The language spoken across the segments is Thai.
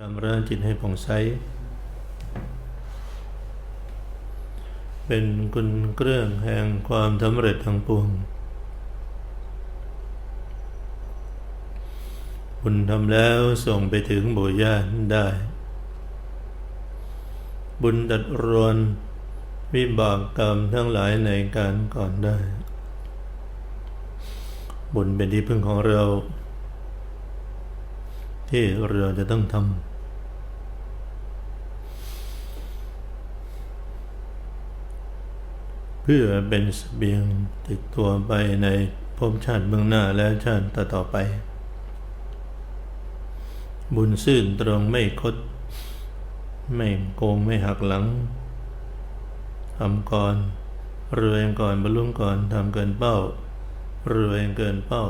ชำระจิตให้ผ่องใส เป็นกุญเครื่องแห่งความสำเร็จทั้งปวงบุญทำแล้วส่งไปถึงบุญญาได้ บุญตัดรวนวิบากกรรมทั้งหลายในการก่อนได้ บุญเป็นที่พึ่งของเรา ที่เราจะต้องทำเพื่อเป็นเสบียงติดตัวไปในภพชาติเบื้องหน้าและชาติต่อๆไป บุญซื่นตรงไม่คด ไม่โกงไม่หักหลังทำก่อนรวยก่อนบรรลุก่อนทำเกินเป้ารวยเกินเป้า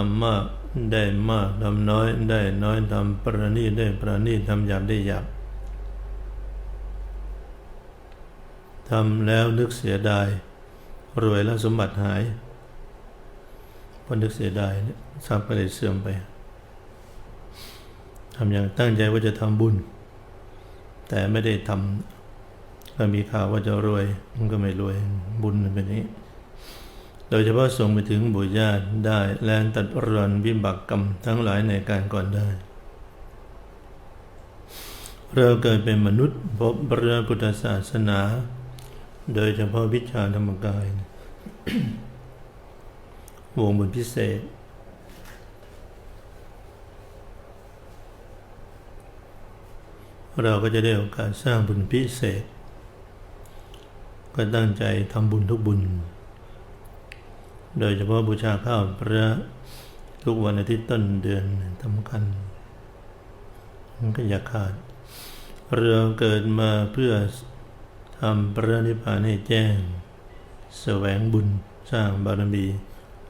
ทำมากได้มากทำน้อยได้น้อยทำประณีตได้ประณีตทำหยาบได้หยาบทำแล้วนึกเสียดาย รวยแล้วสมบัติหายพอนึกเสียดายเนี่ยทรัพย์ก็เลยเสื่อมไปทำอย่างตั้งใจว่าจะทำบุญ แต่ไม่ได้ทำก็มีข่าวว่าจะรวยมันก็ไม่รวยบุญมันเป็นอย่างนี้ โดยเฉพาะส่งไปถึงบุญญาติได้และตัดรอนวิบากกรรมทั้งหลายในการก่อนได้ เราเกิดเป็นมนุษย์พบพระพุทธศาสนา โดยเฉพาะวิชาธรรมกายวงบุญพิเศษ เราก็จะได้โอกาสสร้างบุญพิเศษ ก็ตั้งใจทำบุญทุกบุญ โดยเฉพาะบูชาข้าวพระทุกวันอาทิตย์ต้นเดือนสำคัญมันก็อย่าขาด เราเกิดมาเพื่อทำพระนิพพานให้แจ้ง แสวงบุญสร้างบารมี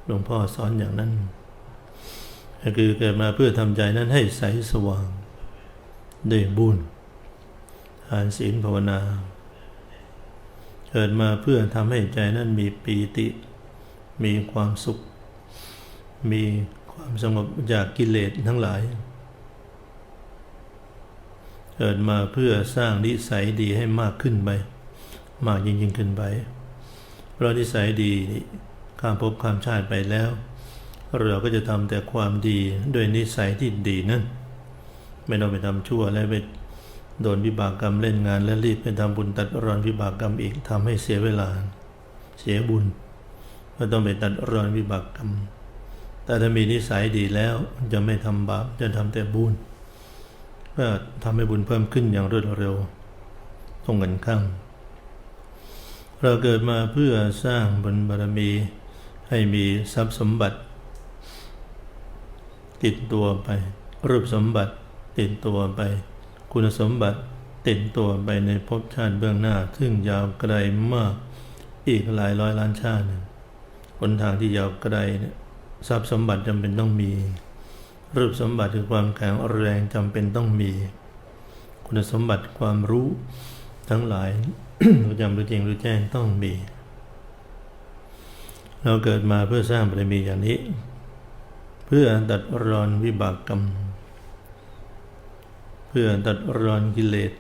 หลวงพ่อสอนอย่างนั้นก็คือเกิดมาเพื่อทำใจนั้นให้ใสสว่างด้วยบุญทานศีลภาวนา เกิดมาเพื่อทำให้ใจนั้นมีปีติ มีความสุข มีความสงบจากกิเลสทั้งหลาย เกิดมาเพื่อสร้างนิสัยดีให้มากขึ้นไป มากยิ่งยิ่งขึ้นไป เพราะนิสัยดีนี่ข้ามภพข้ามชาติไปแล้ว เราก็จะทำแต่ความดีด้วยนิสัยที่ดีนั่นไม่ต้องไปทำชั่วและไปโดนวิบากกรรมเล่นงานและรีบไปทำบุญตัดรอนวิบากกรรมอีกทำให้เสียเวลา เสียบุญ ก็ต้องไปตัดรอนวิบากกรรม แต่ถ้ามีนิสัยดีแล้วจะไม่ทำบาปจะทำแต่บุญก็ทำให้บุญเพิ่มขึ้นอย่างรวดเร็วตรงกันข้ามเราเกิดมาเพื่อสร้างบุญบารมีให้มีทรัพย์สมบัติ ติดตัวไปรูปสมบัติติดตัวไป คุณสมบัติติดตัวไปในภพชาติเบื้องหน้า ซึ่งยาวไกลมากอีกหลายร้อยล้านชาติ หนทางที่ยาวไกลเนี่ยทรัพย์สมบัติจำเป็นต้องมี รูปสมบัติคือความแข็งแรงจำเป็นต้องมี คุณสมบัติความรู้ทั้งหลายรู้จำรู้จริงรู้แจ้งต้องมี เราเกิดมาเพื่อสร้างบารมีอย่างนี้ เพื่อตัดรอนวิบากกรรม เพื่อตัดรอนกิเลส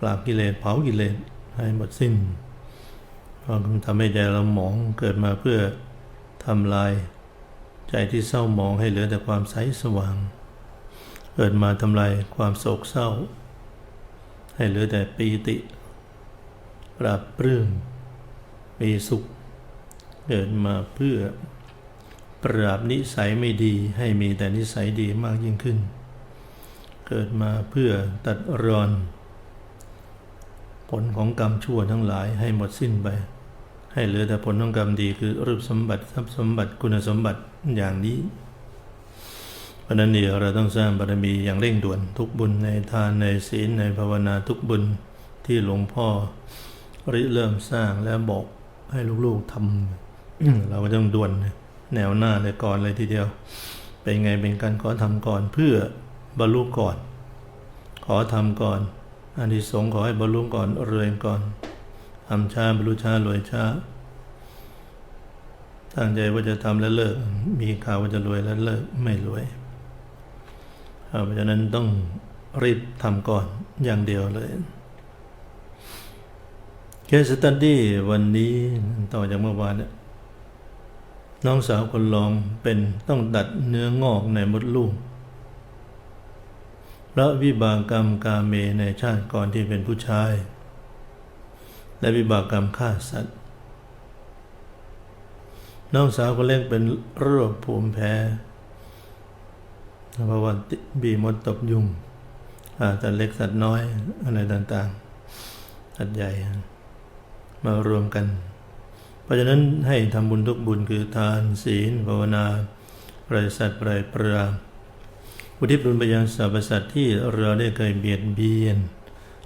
ปราบกิเลสเผากิเลสให้หมดสิ้นเพราะทำให้ใจเราหมองเกิดมาเพื่อ ทำลาย ใจที่เศร้าหมองให้เหลือแต่ความใสสว่าง เกิดมาทำลายความโศกเศร้า ให้เหลือแต่ปีติปราบปลื้มมีสุข เกิดมาเพื่อ ปราบนิสัยไม่ดีให้มีแต่นิสัยดีมากยิ่งขึ้น เกิดมาเพื่อตัดรอน ผลของกรรมชั่วทั้งหลายให้หมดสิ้นไป ให้เหลือแต่ผลของกรรมดีคือรูปสมบัติทรัพย์สมบัติคุณสมบัติอย่างนี้เพราะนั้นเนี่ยเราต้องสร้างบารมีอย่างเร่งด่วนทุกบุญในทานในศีลในภาวนาทุกบุญที่หลวงพ่อริเริ่มสร้างและบอกให้ลูกๆทำเราก็ต้องด่วนแนวหน้าเลยก่อนเลยทีเดียว เป็นไงเป็นการขอทำก่อนเพื่อบรรลุก่อน ขอทำก่อนอันที่สงขอให้บรรลุก่อนเรวยก่อน ทำช้าบรรลุช้ารวยช้าตั้งใจว่าจะทำแล้วเลิก มีข่าวว่าจะรวยแล้วเลิกไม่รวยเพราะฉะนั้นต้องรีบทำก่อนอย่างเดียวเลยเคสตัดดี้วันนี้ต่อจากเมื่อวานเนี่ยน้องสาวคนลองเป็นต้องดัดเนื้องอกในมดลูกพระวิบากกรรมกาเมในชาติก่อนที่เป็นผู้ชาย และวิบากกรรมฆ่าสัตว์ น้องสาวคนเล็กเป็นโรคภูมิแพ้เพราะว่าบีมดตบยุงอาสัตว์เล็กสัตว์น้อย อะไรต่างๆ สัตว์ใหญ่ มารวมกัน เพราะฉะนั้นให้ทำบุญทุกบุญคือทานศีลภาวนาปริสัตว์ปริปราอุทิศบุญไปยังสรรพสัตว์ที่เราได้เคยเบียดเบียน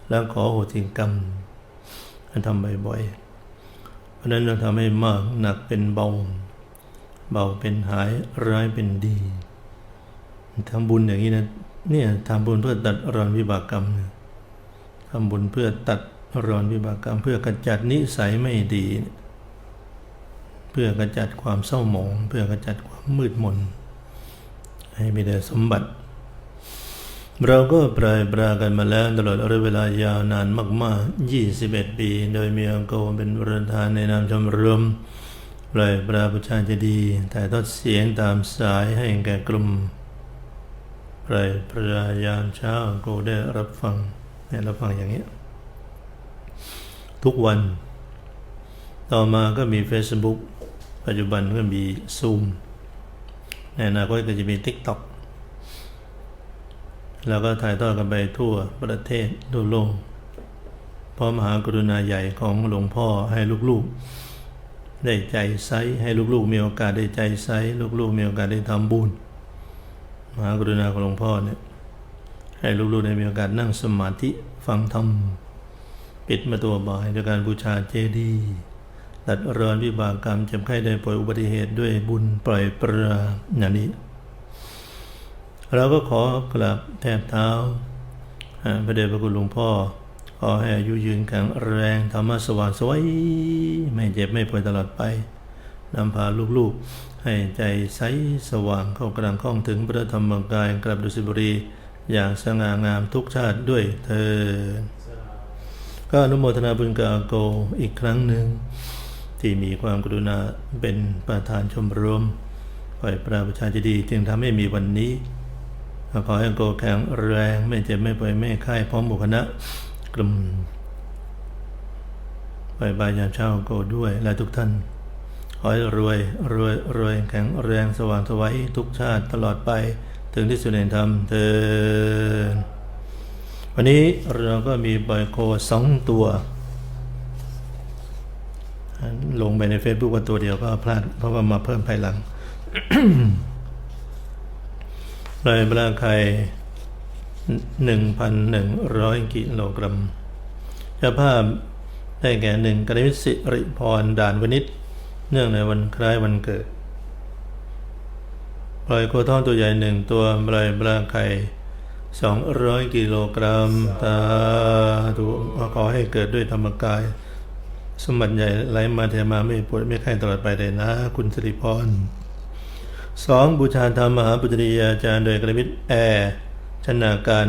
แล้วขอโหติกรรม ทำบ่อยๆ เพราะนั้นเราทำให้มากหนักเป็นเบา เบาเป็นหายร้ายเป็นดีทำบุญอย่างนี้นะเนี่ยทำบุญเพื่อตัดรอนวิบากกรรมนะทำบุญเพื่อตัดรอนวิบากกรรม เพื่อกระจัดนิสัยไม่ดี เพื่อกระจัดความเศร้าหมอง เพื่อกระจัดความมืดมน ให้มีแต่สมบัติ เราก็ปลายปรากันมาแล้วตลอดระยะเวลายาวนานมากๆ 21 ปี โดยมีอังโกเป็นประธานในนามชมรมปลายปราประชาจะดีแต่ทอดเสียงตามสายให้แก่กลุ่มปลายปรายามเช้าโกได้รับฟังเนี่ยรับฟังอย่างนี้ ทุกวัน ต่อมาก็มี Facebook ปัจจุบันก็มี Zoom ในอนาคตก็จะมี TikTok แล้วก็ถ่ายทอดกันไปทั่วประเทศทั่วโลกพราะมหากรุณาใหญ่ของหลวงพ่อให้ลูกๆ ได้ใจใสให้ลูกๆ มีโอกาสได้ใจใสลูกๆ มีโอกาสได้ทำบุญมหากรุณาของหลวงพ่อเนี่ยให้ลูกๆได้มีโอกาสนั่งสมาธิฟังธรรมปิดมาตัวบ่ายด้วยการบูชาเจดีย์ตัดรอนวิบากกรรมเจ็บไข้ได้ป่วยอุบัติเหตุด้วยบุญปล่อยปราอย่างนี้ เราก็ขอกราบแทบเท้าพระเดชพระคุณหลวงพ่อ ขอให้อายุยืนแข็งแรงธรรมะสว่างสวยไม่เจ็บไม่ป่วยตลอดไปนำพาลูกๆ ให้ใจใสสว่างเข้ากลางข้องถึงพระธรรมกายกลับดุสิตบุรี อย่างสง่างามทุกชาติด้วยเธอ ก็อนุโมทนาบุญกับอาโกอีกครั้งหนึ่ง ที่มีความกรุณาเป็นประธานชมรมปล่อยปราประชาชดีจึงทำให้มีวันนี้ ขอให้โกแข็งแรงไม่เจ็บไม่ป่วยไม่ไข้พร้อมบุคณะกลุ่มปล่อยบายยามเช้าโกด้วยและทุกท่าน ขอให้รวยรวยรวยแข็งแรงสว่างสวัยทุกชาติตลอดไปถึงที่สุดแห่งธรรมเถิดวันนี้เราก็มีบอยโคสองตัว ลงไปใน Facebook ว่าตัวเดียวก็พลาดเพราะว่ามาเพิ่มภายหลัง ลอยปลาไข่หนึ่งพันหนึ่งร้อยกิโลกรัมเจ้าภาพได้แก่หนึ่งกระมิสิริพรด่านวนิชเนื่องในวันคล้ายวันเกิดปล่อยโคท่องตัวใหญ่หนึ่งตัวปล่อยปลาไข่สองร้อยกิโลกรัมตาถูกขอให้เกิดด้วยธรรมกาย สมบัติใหญ่ไหลมาเทมาไม่ปวดไม่ไข้ตลอดไปเลยนะ คุณสิริพร สองบูชาธรรมมหาปุจริยาจารย์โดยกระมิตแอร์ชนาการ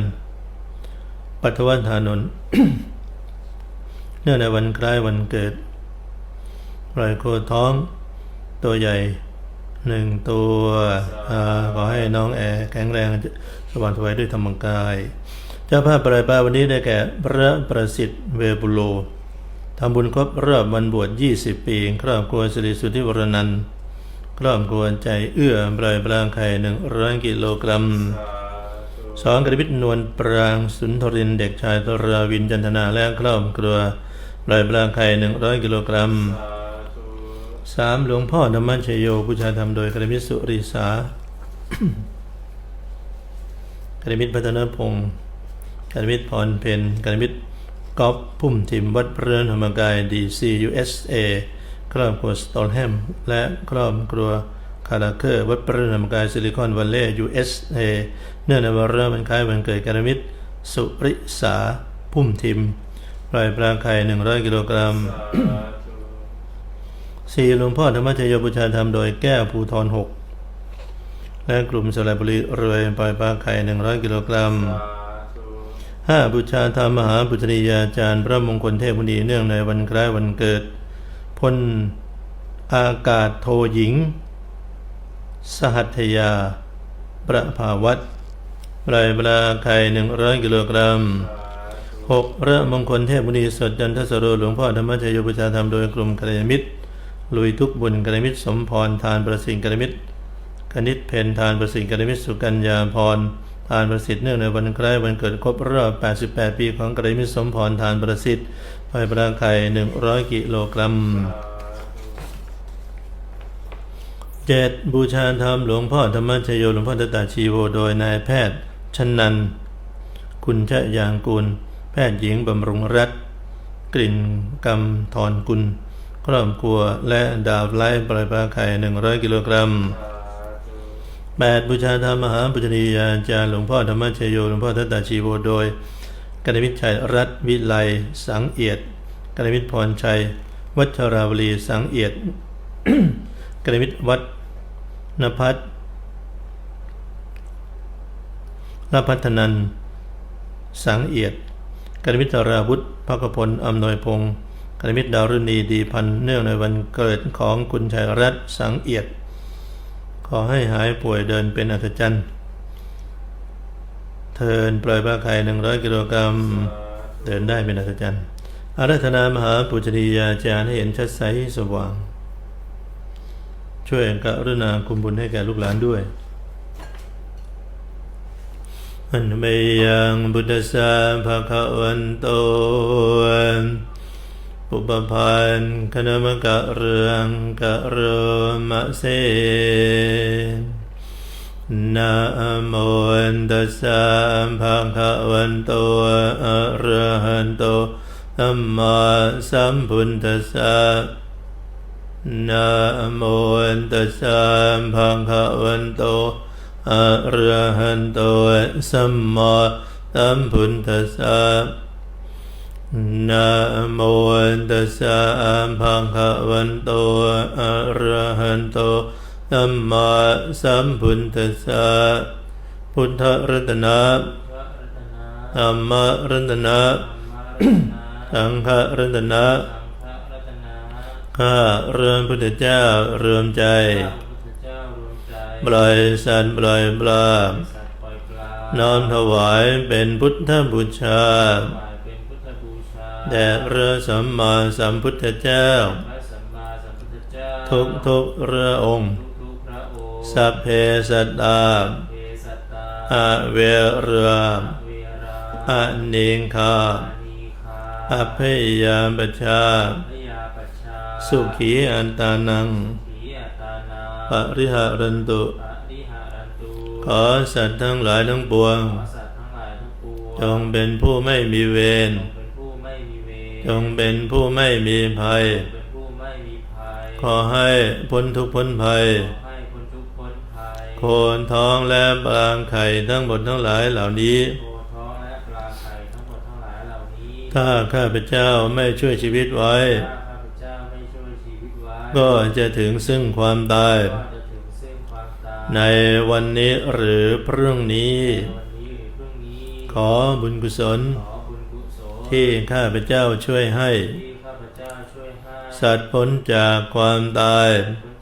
ปัทวันธานนท์เนื่องในวันคล้ายวันเกิดปล่อยโคท้อง ตัวใหญ่หนึ่งตัวอขอให้น้องแอร์แข็งแรงสว่างสวยด้วยธรรมกาย เจ้าภาพปลายปลาวันนี้ได้แก่พระประสิทธิ์เวบุโลทำบุญครบรอบวันบวช 20 ปี ครอบครัวสิริสุทธิวรนันท์ ครอบครัวใจเอื้อปล่อยปลางไข่หนึ่งร้อยกิโลกรัมสองกระพิษนวลปรางสุนทรินเด็กชายตราวินจันทนาและครอบครัวปล่อยปลางไข่หนึ่งร้อยกิโลกรัมสามหลวงพ่อธรรมชโยผู้ชายทำโดยกระมิตสุริสากระมิตพัฒนพงศ์กระมิตพรเพนกระมิตกอฟพุ่มทิมวัดเพริญธรรมกายดีซียูเอสเอ ครอบครัวสโตลแฮมและครอบครัวคาราเคอร์วัดเพริญธรรมกายซิลิคอนวัลเลย์ยูเอสเอเนื่องในวันเริ่มวันคล้ายวันเกิดการมิตร สุริสาพุ่มทิม ปล่อยปลาไข่หนึ่งร้อยกิโลกรัมสี่หลวงพ่อธรรมชโยบูชาธรรมโดยแก้วภูทรหกและกลุ่มสระบุรีรวยปล่อยปลาไข่หนึ่งร้อยกิโลกรัมห้าบูชาธรรมมหาบุตรียาจารย์ พระมงคลเทพมุนีเนื่องในวันคล้ายวันเกิด ล อากาศโทหญิง สหัตยา ประภาวัตปล่อยปลาไข่หนึ่งร้อยกิโลกรัมหกพระมงคลเทพมุนีสดจันทสโรหลวงพ่อธรรมชโยประชาธรรมโดยกลุ่มกัลยาณมิตร ลุยทุกบุญกัลยาณมิตร สมพรทานประสิทธิ์กัลยาณมิตรคณิตเพนทานประสิทธิ์กัลยาณมิตรสุกัญญาพรทานประสิทธิ์เนื่องในวันคล้ายวันเกิดครบรอบ 88 ปีของกัลยาณมิตรสมพรทานประสิทธิ์ ไฟปลาไข่100กิโลกรัมเจ็ดบูชาธรรมหลวงพ่อธรรมชโยหลวงพ่อตตาชีโวโดยนายแพทย์ชนัน คุณชยางกูลแพทย์หญิงบำรุงรัตกลิ่นกำธรกุล ครอบครัวและดาวไล่ปล่อยปลาไข่หนึ่งร้อยกิโลกรัมแปดบูชาธรรมมหาปุจนียาจารย์หลวงพ่อธรรมชโยหลวงพ่อทัตตาชีโวโดย กนวิทย์ชัยรัตวิไลสังเอียดกนวิทย์พรชัย วัชราวลีสังเอียดกนวิทย์วัดนภัทรรพัฒนันสังเอียดกนวิทย์ราวุธภกพลอำนวยพงศ์กนวิทย์ดาวรุณีดีพันเนื่องในวันเกิดของคุณชัยรัตสังเอียด ขอให้หายป่วยเดินเป็นอัศจรรย์ เทินปล่อยปลาไข่หนึ่งร้อยกิโลกรัมเดินได้เป็นอัศจรรย์อารัธนามหาปุจนียาจารย์ให้เห็นชัดใสสว่าง ช่วยกรุณาคุมบุญให้แก่ลูกหลานด้วยอันเมยังบุตสสะภะควันโตปุปพันธ์คณมกะเรืองกะโรมะเส นะโมตัสสะภะคะวันโตอะระหันโตสัมมาสัมพุทธัสสะนะโมตัสสะภะคะวันโตอะระหันโตสัมมาสัมพุทธัสสะนะโมตัสสะภะคะวันโตอะระหันโต สัมมาสัมพุทธัสสะพุทธรัตนะรัตนาธรรมรัตนะรัตนาสังฆรัตนะรัตนาข้าเรือนพุทธเจ้าเรือนใจข้าพระพุทธเจ้ารวมใจปล่อยสัตว์ปล่อยปลาน้อมถวายเป็นพุทธบูชาถวายเป็นพุทธบูชาแด่พระสัมมาสัมพุทธเจ้าพระสัมาสัมพุทธเจ้า ทุกทุกๆพระองค์ทุกๆพระองค์ สัพเพสัตตาเพสัตตาอาเวราเวราอานิงคาอานีคาอภยาปชาพยาปัชชา สุขีอันตานังขีอัตตานาปริหารันตุปริหารันตุขอสัตว์ทั้งหลายทั้งปวงขอสัตว์ทั้งหลายทั้งปวง จงเป็นผู้ไม่มีเวร จงเป็นผู้ไม่มีเวรจงเป็นผู้ไม่มีภัยจงเป็นผู้ไม่มีภัย ขอให้พ้นทุกข์พ้นภัยขอให้พ้นทุกข์พ้น ภัยโคนท้องและปรางไข่ทั้งหมดทั้งหลายเหล่านี้โคท้องและปลาไข่ทั้งหมดทั้งหลายเหล่านี้ ถ้าข้าพเจ้าไม่ช่วยชีวิตไว้ถ้าข้าพเจ้าไม่ช่วยชีวิตไว้ก็จะถึงซึ่งความตายก็จะถึงซึ่งความตาย ในวันนี้หรือพรุ่งนี้ในวันนี้หรือพรุ่งนี้ขอบุญกุศลขอบุญกุศลที่ข้าพเจ้าช่วยให้ที่ข้าพเจ้าช่วยให้ สัตว์พ้นจากความตายพ้นจากความ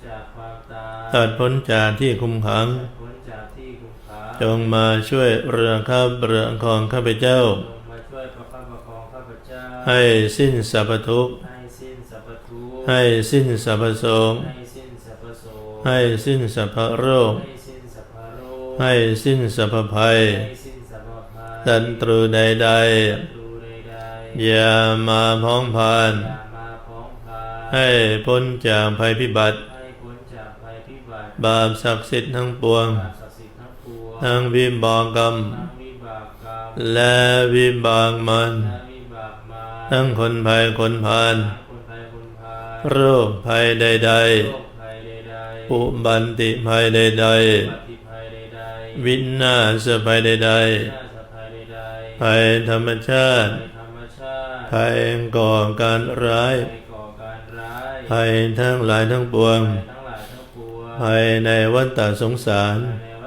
ตายสัตว์พ้นจากที่คุมขังพ้นจากที่คุมขัง จงมาช่วยเรือข้าเรือของข้าพเจ้าจงมาช่วยประคับประคองข้าพเจ้าให้สิ้นสรรพทุกข์ให้สิ้นสรรพทุกข์ให้สิ้นสรรพโศกให้สิ้นสรรพโศกให้สิ้นสรรพโรคให้สิ้นสรรพโรค ให้สิ้นสรรพภัยให้สิ้นสรรพภัยศัตรูใดศัตรูใดๆๆอย่ามาพ้องพานอย่ามาพ้องพาให้พ้นจากภัยพิบัติ ให้พ้นจากภัยพิ บัติบาปศักดิ์สิทธิ์ทั้งปวงบาปศักดิ์สิทธิ์ทั้งปวง ทั้งวิบากกรรมทั้งวิบากกรรมและวิบากมันและวิบากมาทั้งคนภัยคนพานทั้งคนภัยคนพาลโรคภัยใดโรคภัยใดๆๆอุบัติภัยใดอุบัติภัยใดๆๆวินาศภัยใดน่าจะภัยใดๆๆภัยธรรมชาติภัยธรรมชาติภัยก่อการร้ายภัยก่อการร้าย ภัยทั้งหลายทั้งปวงภัยทั้ง หลายทั้งปวงภัยในวัฏฏสงสารในว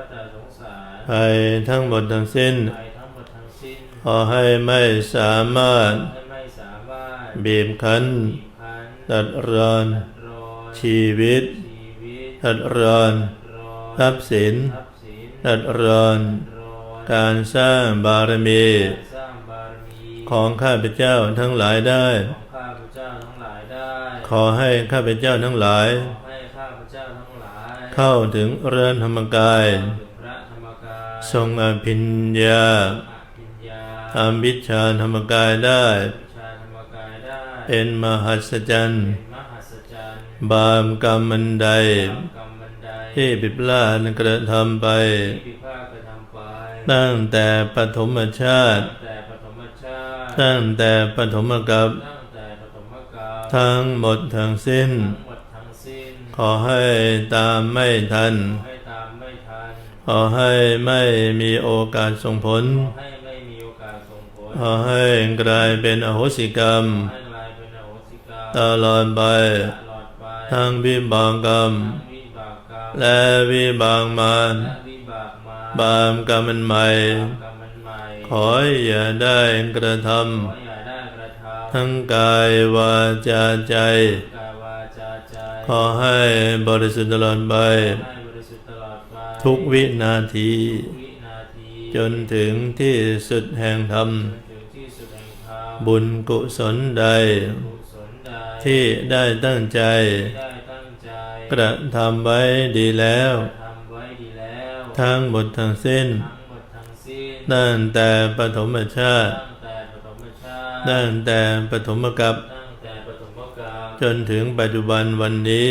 ภัยทั้งหมดทั้งสิ้นภัยทั้งหมดทั้งสิ้น ขอให้ไม่สามารถให้ไม่สามารถบีบคั้นบีบคั้น ตัดรอนรอนชีวิตชีวิต ตัดรอนรอนทรัพย์สินทรัพย์สิน ตัดรอนรอนการสร้างบารมีสร้างบารมีของข้าพเจ้าทั้งหลายได้ของข้าพเจ้าทั้งหลายได้ ขอให้ข้าพเจ้าทั้งหลาย เข้าถึงเรือนธรรมกายถึงพระธรรมกายทรงอภิญญาอภิญญาทำวิชาธรรมกายได้วิชาธรรมกายได้ เป็นมหัศจรรย์เป็นมหัศจรรย์บามกรรมมันใดตามกรรมบันไดที่บิบลาดกระทำไปที่พิพากกระทำไป ตั้งแต่ปฐมชาติ ตั้งแต่ปฐมชาติตั้งแต่ปฐมกัปตั้งแต่ปฐมกาลทั้งหมดทั้งสิ้นทั้งหมดทั้งสิ้น ขอให้ตามไม่ทันให้ตามไม่ทันขอให้ไม่มีโอกาสส่งผลขอให้ไม่มีโอกาสส่งผล ขอให้กลายเป็นอโหสิกรรมให้กลายเป็นอโหสิกรรมตลอดไปตลอดไปทั้งวิบากกรรมทั้งวิบากกรรม และวิบากมารและวิบากมาบามกรรมมันใหม่ตามกรรมมันใหม่ ขออย่าได้กระทขออย่าได้กระทำำทั้งกายวาจาใจกายวาจาใจ ขอให้บริสุทธิ์ตลอดไปให้บริสุทธิ์ตลอดไปทุกวินาทีทุกวินาที จนถึงที่สุดแห่งธรรมจนถึงที่สุดแห่งธรรมบุญกุศลใดกุศลใดที่ได้ตั้งใจที่ได้ตั้งใจ กระทำไว้ดีแล้วทำไว้ดีแล้วทั้งหมดทั้งสิ้นทั้งหมดทั้งสิ้น ตั้งแต่ปฐมชาติ ตั้งแต่ปฐมชาติตั้งแต่ปฐมกัปตั้งแต่ปฐมกาล จนถึงปัจจุบันวันนี้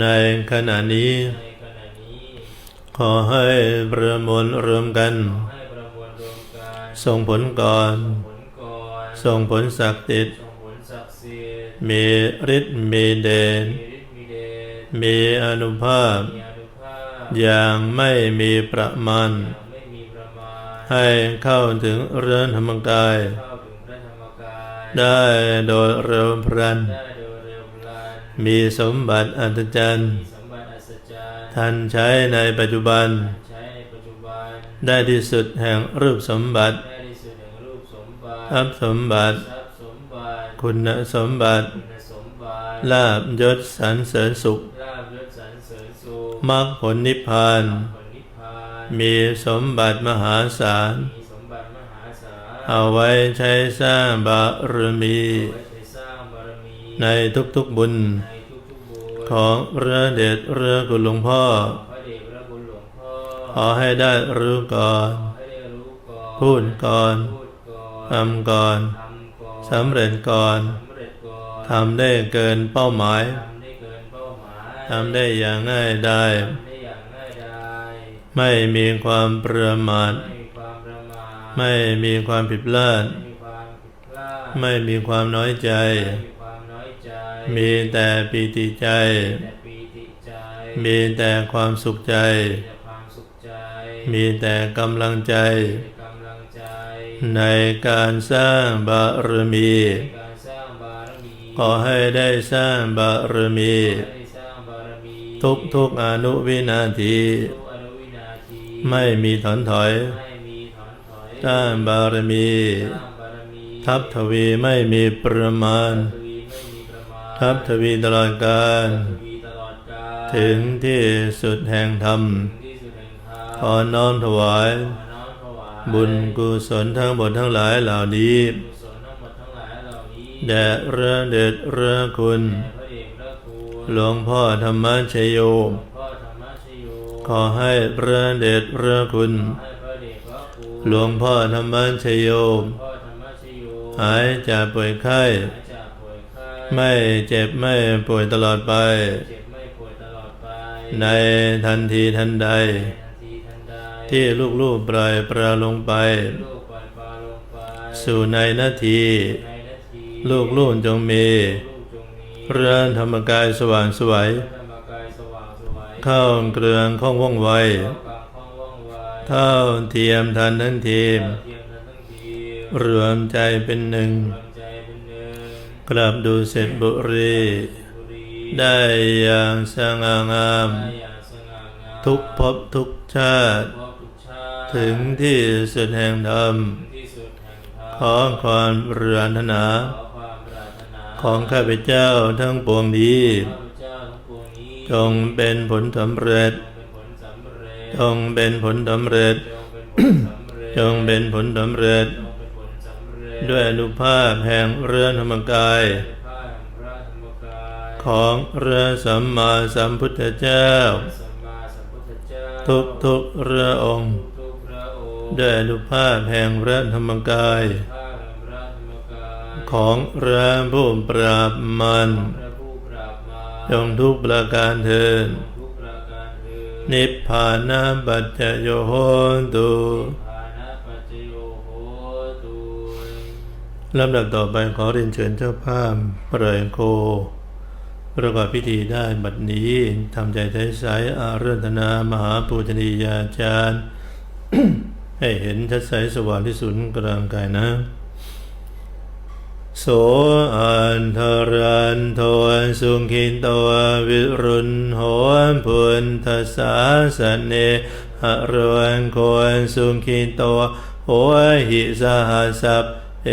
ในขณะนี้ ขอให้ประมวลรวมกัน ส่งผลก่อน ส่งผลศักดิ์สิทธิ์ส่งผลศักดิ์สิทธิ์มีฤทธิ์มีเดชมีฤทธิ์มีเดชมีอนุภาพมีอนุภาพอย่างไม่มีประมาณอย่างไม่มีประมาณ ให้เข้าถึงเรือนธรรมกาย ได้โดยเร็วพลันได้โดยเร็วพลัน มีสมบัติอัศจรรย์มีสมบัติอัศจรรย์ท่านใช้ในปัจจุบันใช้ในปัจจุบัน ได้ที่สุดแห่งรูปสมบัติได้ในส่วนแห่งรูปสมบัติทรัพย์สมบัติทรัพย์สมบัติคุณสมบัติ คุณสมบัติ ลาบยศสรรเสริญสุขลาภยศสรรเสริญสุขมรรคผลนิพพานผลนิพพาน มีสมบัติมหาศาล เอาไว้ใช้สร้างบารมีไว้ใช้สร้างบารมีในทุกๆบุญในทุกๆบุญ ของเรือเดชเรือคุณหลวงพ่อพระเดชพระคุณหลวงพ่อขอให้ได้รู้ก่อนให้ได้รู้ก่อน พูดก่อนพูดก่อนทำก่อนทำก่อนสำเร็จก่อนสำเร็จก่อนทำได้เกินเป้าหมายทำได้เกินเป้าหมายทำได้อย่างง่ายได้ทำได้อย่างง่ายดายไม่มีความประมาท ไม่มีความผิดพลาดไม่มีความผิดพลาด ไม่มีความน้อยใจไม่มีความน้อยใจมีแต่ปีติใจแต่ปีติใจมีแต่ความสุขใจแต่ความสุขใจ มีแต่กำลังใจแต่กำลังใจในการสร้างบารมีในการสร้างบารมี ขอให้ได้สร้างบารมีได้สร้างบารมีทุกทุกๆอนุวินาทีทุกอนุวินาที ไม่มีถอนถอยไม่มีถ อนถอยสร้างบารมีสร้างบารมี ทับทวีไม่มีประมาณทวีไม่มีประมาณ ทับทวีตลอดกาลทวีตลอดกาลถึงที่สุดแห่งธรรมถึงที่สุดแห่งธรรมขอน้อมถวายขอน้อมถวาย บุญกุศลทั้งหมดทั้งหลายเหล่านี้กุศลทั้งหมดทั้งหลายเหล่านี้แด่พระเดชพระคุณแด่พระเดชพระคุณหลวงพ่อธรรมชโยหลวงพ่อธรรมชโย ขอให้พระเดชพระคุณ หลวงพ่อธรรมชโยหลวงพ่อธรรมชโยหายจากป่วยไข้หายจากป่วยไข้ ไม่เจ็บไม่ป่วยตลอดไปเจ็บไม่ป่วยตลอดไปในทันทีทันใดในทันทีทันใด ที่ลูกๆปล่อยปลาลงไปลูกปล่อยปลาลงไปสู่ในนาทีในนาที ลูกลูกจงมีลูกจงมี เรือนธรรมกายสว่างสวยพระธรรมกายสว่างไสวยเข้าเกลืองข้องว่องไว เท่าเทียมทันทั้งทีมเทียมนั้นทั้งทีรวมใจเป็นหนึ่งรวมใจเป็นหนึ่ง กลับดูเสร็จบุรีบุรีได้อย่างสง่างามได้อย่างสง่างาม ทุกภพทุกชาติพบทุกชาติถึงที่สุดแห่งธรรมถึงที่สุดแห่งธรรม ขอความปรารถนาขอความปรารถนา ของข้าพเจ้าทั้งปวงนี้ข้าพเจ้าทั้งปวงนี้ จงเป็นผลสำเร็จ จงเป็นผลสำเร็จจงเป็นผลสำเร็จจงเป็นผลสำเร็จจงเป็นผลสำเร็จ จงเป็นผลสำเร็จ ด้วยอนุภาพแห่งเรือธรรมกายด้วยผ้าแห่งพระธรรมกาย ของเรือสัมมาสัมพุทธเจ้าสัมมาสัมพุทธเจ้าทุกทุกๆเรือองค์ทุกพระองค์ด้วยอนุภาพแห่งพระธรรมกายผ้าแห่งพระธรรมกาย ของเรือผู้ปราบมันพระผู้ปราบมารจงทุกประการเทิน นิพพานาปัจจโยโหตุภาณปัจจโยโหตุลำดับต่อไปขอเรียนเชิญเจ้าภาพเปรยโค ประกอบพิธีได้บัดนี้ทำใจใสๆอาราธนามหาปูชนียาจารย์ ให้เห็นชัดใสสว่างที่สุดกลางกายนะ โสอันทรันโทสุขินโตวิรุณโหพุนทัสสาสเนหรวนโคนสุขินโตโหหิสหัสพเอ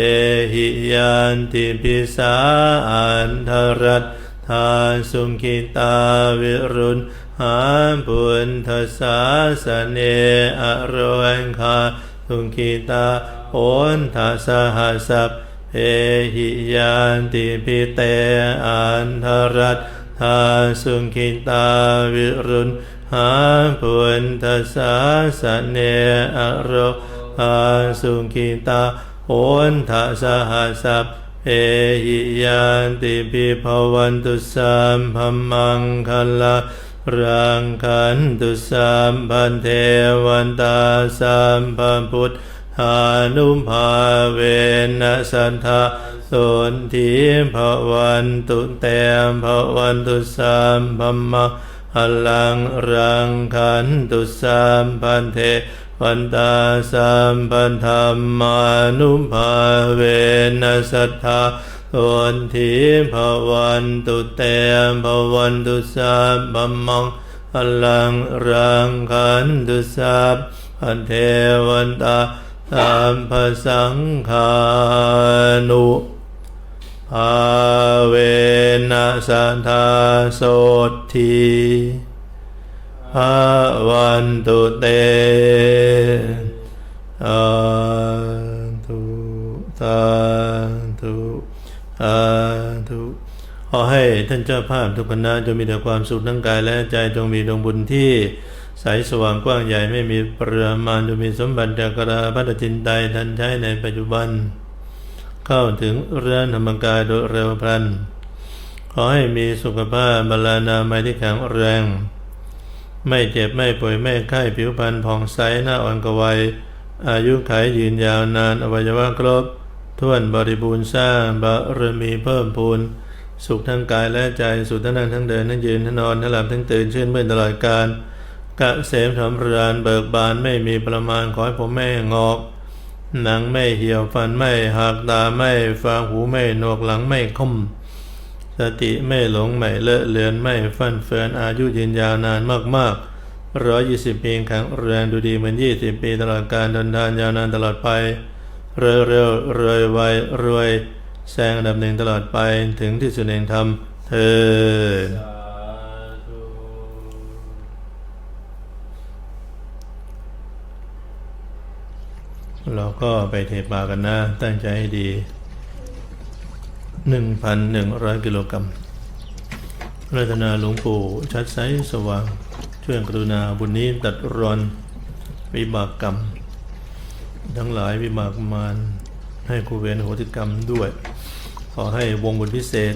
หิยันติปิสาอันทรัตทานสุขิตาวิรุณหาพุนทัสสาสเนอรวนคาสุขิตาโอนทัสหัสสัพ เอหิยันติปิเตอันทรัตทาสุขิตาวิรุณหาปุณทัสสาสเนอโรหาสุขิตาโอนทัสหัสัพเอหิยันติปิภวันตุสัมพมังคลารังคันตุสัมพันเทวันตาสัมพัมพุทธ อานุภาเวนัสันทาสุนทีภวันตุเตมภวันตุสัมพัมมะหลังรังคันตุสัมพันเทวันตาสัมพันธรรมานุภาเวนัสัทธาสุนทีภวันตุเตมภวันตุสัมพัมมังอลังรังคันตุสัพพันเทวันตา สามภสังคานุภาเวนัสันทาโสทีภาวันตุเตสาธุสาธุสาธุขอให้ท่านเจ้าภาพทุกคณะจงมีแต่ความสุขทั้งกายและใจจงมีดวงบุญที่ ใสสว่างกว้างใหญ่ไม่มีประมาณจงมีสมบัติจักราพัฒจินไตทันใช้ในปัจจุบัน เข้าถึงเรือนธรรมกายโดยเร็วพลัน ขอให้มีสุขภาพบาลานามัยที่แข็งแรง ไม่เจ็บไม่ป่วยไม่ไข้ผิวพรรณผ่องใสหน้าอ่อนกวัย อายุขัยยืนยาวนานอวัยวะครบท้วนบริบูรณ์สร้างบารมีเพิ่มพูนสุขทั้งกายและใจสุขทั้งนั่งทั้งเดินทั้งยืนทั้งนอนทั้งหลับทั้งตื่นชื่นเมื่นตลอดกาล กะเสมสำราญเบิกบานไม่มีประมาณขอให้ผมไม่งอก หนังไม่เหี่ยวฟันไม่หักตาไม่ฟางหูไม่หนวกหลังไม่คมสติไม่หลงไม่เลอะเลือนไม่ฟันเฟือนอายุยืนยาวนานมากๆร้อยยี่สิบปีแข็งแรงดูดีเหมือนยี่สิบปีตลอดการดนทานยาวนานตลอดไป เร็วเร็วรวยไวรวยแซงอันดับหนึ่งตลอดไปถึงที่สุดแห่งธรรมเธอ สาธุ เราก็ไปเทปากันนะ ตั้งใจให้ดี 1,100 กิโลกรัมรัตนาหลวงปู่ ชัดใสสว่าง ช่วยกรุณาบุญนี้ตัดรอนวิบากกรรม ทั้งหลายวิบากมารให้ครูเวนโหติกรรมด้วย ขอให้วงบุญพิเศษ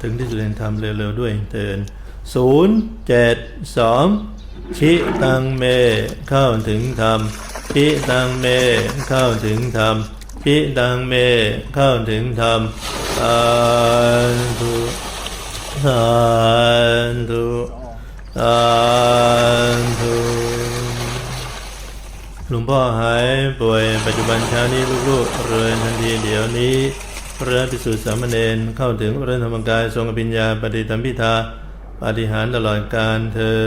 ถึงที่สุดแห่งธรรมเร็วๆด้วยเตือนศูนย์เจ็ดสอง ชิตังเมเข้าถึงธรรมชิตังเมเข้าถึงธรรมชิตังเมเข้าถึงธรรมสาธุสาธุสาธุหลวงพ่อหายป่วยปัจจุบันเช้านี้ลูกๆเรือนทันทีเดี๋ยวนี้พระพิสุสามเณรเข้าถึงเรือนธรรมกายทรงอภิญญาปฏิธรรมพิธา ปฏิหารตลอดการเธอ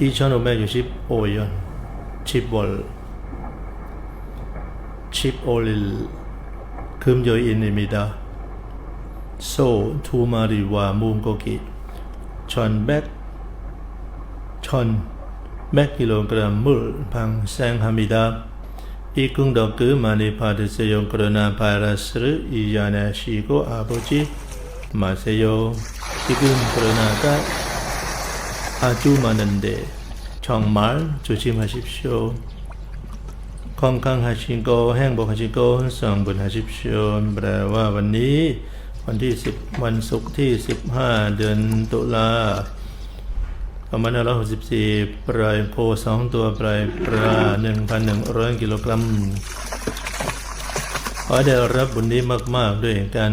อีชอนอุ้ม่อยู่ชิปโอยอนชิปบอลชิปโอลิลคืมโยอินนิมิดาโซทูมาริวามูงโกกิชอนแบกชอนแบกกิโลกรัมมืลพังแซงฮามิดาอีกุงดอกกือมานิพาดเสยงกรณาภายรัสรอียานาชิโกอาโบจิ มาเชโยทิกุมปรนากะอาจูมานันเดชองมาร์จูชิมฮาชิปโชคองคังฮาชิโกแห้งบอกฮาชิโกสองบุญฮาชิบโชแปลว่าวันนี้ วันที่สิบวันศุกร์ที่สิบห้าเดือนตุลาประมาณร้อยหกสิบสี่ปลายโพสองตัวปลายปลาหนึ่งพันหนึ่งร้อยกิโลกรัมขอได้รับบุญนี้มาก ๆ ด้วยกัน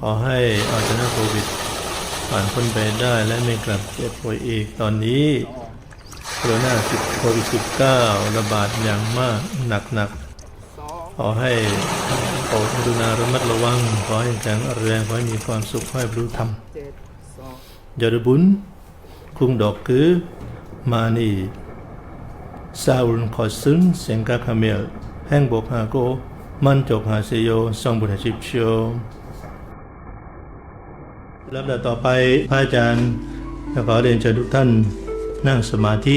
ขอให้อาชนะโควิดผ่านพ้นไปได้และไม่กลับเจ็บป่วยอีกตอนนี้โควิด19ระบาดอย่างมากหนักๆ ขอให้ขอดูนาระมัดระวัง ขอให้แข็งแรงขอให้มีความสุขให้รู้ธรรมยอดบุญคุงดอกคือมานีซาอุลขอซึ้งเสียงกาคาเมลแห่งบกฮาโก มันจบหาเซโยสองบุญอาชีพโช ลำดับต่อไปพระอาจารย์จะขอเรียนเชิญทุกท่านนั่งสมาธิ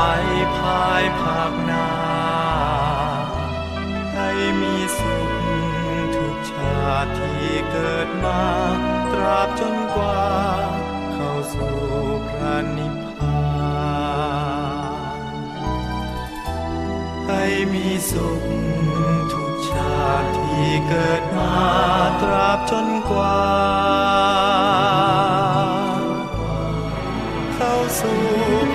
ไปภายภาคหน้า ให้มีสุขทุกชาติที่เกิดมา ตราบจนกว่า เข้าสู่พระนิพพานให้มีสุขทุกชาติที่เกิดมา ตราบจนกว่า เข้าสู่